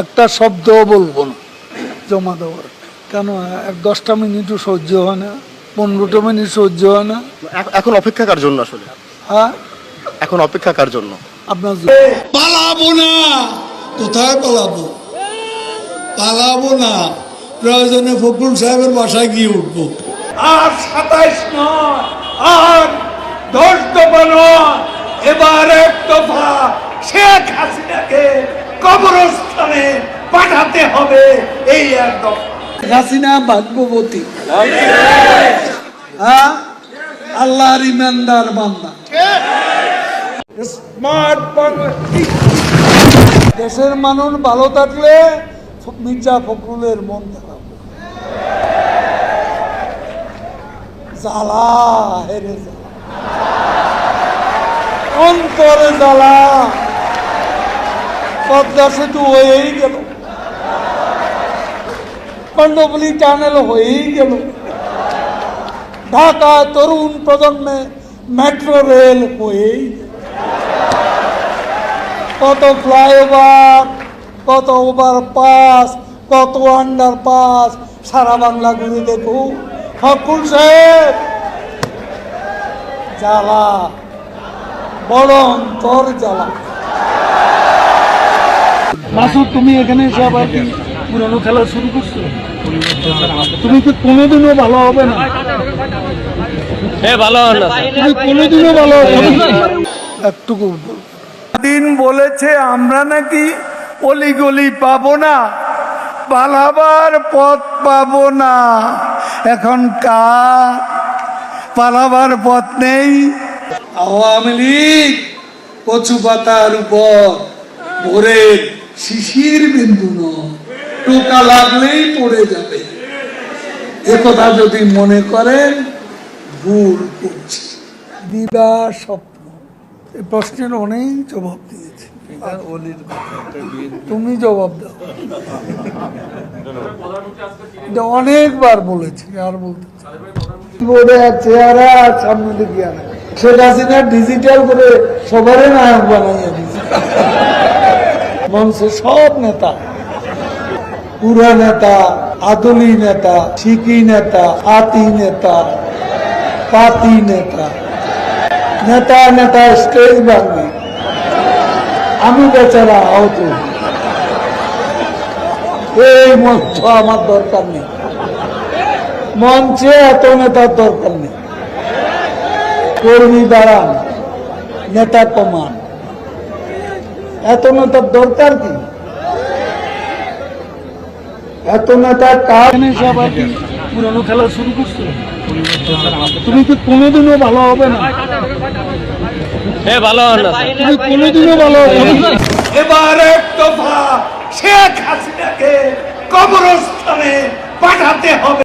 একটা শব্দ বলব না জমা দেওয়ার। কেন এক দশটা মিনিটও সহ্য হয় না পনেরোটা মিনিট সহ্য হয় না। এখন অপেক্ষা কার জন্য আসলে? হ্যাঁ? এখন অপেক্ষা কার জন্য? আপনার পালাবো না কোথায় পালাবো? পালাবো না প্রয়োজনে ফখরুল সাহেবের বাসায় গিয়ে উঠবো। আর সাতাইশ নয় আর দশ দফা নয় এবার এক দফা শেখ হাসিনাকে পাঠাতে হবে এই এক হাসিনা ভাগ্যবতী। হ্যাঁ? আল্লাহর ইমানদার বান্দা। স্মার্ট দেশের মানুষ ভালো থাকলে মির্জা ফখরুলের মন খারাপ। জ্বালা হেরে জ্বালা অন্তরে জ্বালা। পদ্মা সেতু হয়েই গেল। কণ্ডবলি টানেল হয়েই গেল। ঢাকা তরুণ প্রজন্মে মেট্রো রেল হয়েই কত ফ্লাইওভার, কত ওভার পাস কত আন্ডার পাস সারা বাংলা ঘুরে দেখুন ফকুল সাহেব, জ্বালা। বড় অন্তর জ্বালা। মাসুদ তুমি এখানে এসে আবার কি পুরনো খেলা শুরু করছ? তুমি কি কোনোদিনও ভালো হবে না? তুমি কোনোদিনও ভালো হবে না। একটুকু দিন বলেছে আমরা নাকি অলিগলি পাবো না পালাবার পথ পাবো না। এখন কা পালাবার পথ নেই। আওয়ামী লীগ কচু পাতার উপর ভোরের শিশির বিন্দু নয়। টোকা লাগলেই পড়ে যাবে। একথা যদি মনে করেন ভুল করছি। দিবা স্বপ্ন। এই প্রশ্নের অনেক জবাব দিয়েছে। তুমি জবাব দাও। এটা অনেকবার বলেছি আর বলতে চাই না। বোর্ডে আর চেহারা সামনে দিকে আনে শেখ হাসিনা ডিজিটাল করে সবারই নায়ক বানাইয়া দিয়েছে। মঞ্চে সব নেতা। পুরা নেতা, আদলি নেতা শিকি নেতা, হাতি নেতা, পাতি নেতা। নেতা নেতা, স্টেজ ভাঙবে আমি বেচারা আহত। এই মঞ্চ আমার দরকার নেই। মঞ্চে এত নেতার দরকার নেই। কর্মী দাঁড়ান, নেতা কমান। এত নেতার দরকার কি? এত নেতা কাজ কি? পুরনো খেলা শুরু করছ। তুমি কি কোনোদিনও ভালো হবে না। তুমি কোনোদিনও ভালো হবে না। এবার এক দফা শেখ হাসিনাকে কবরস্থানে পাঠাতে হবে।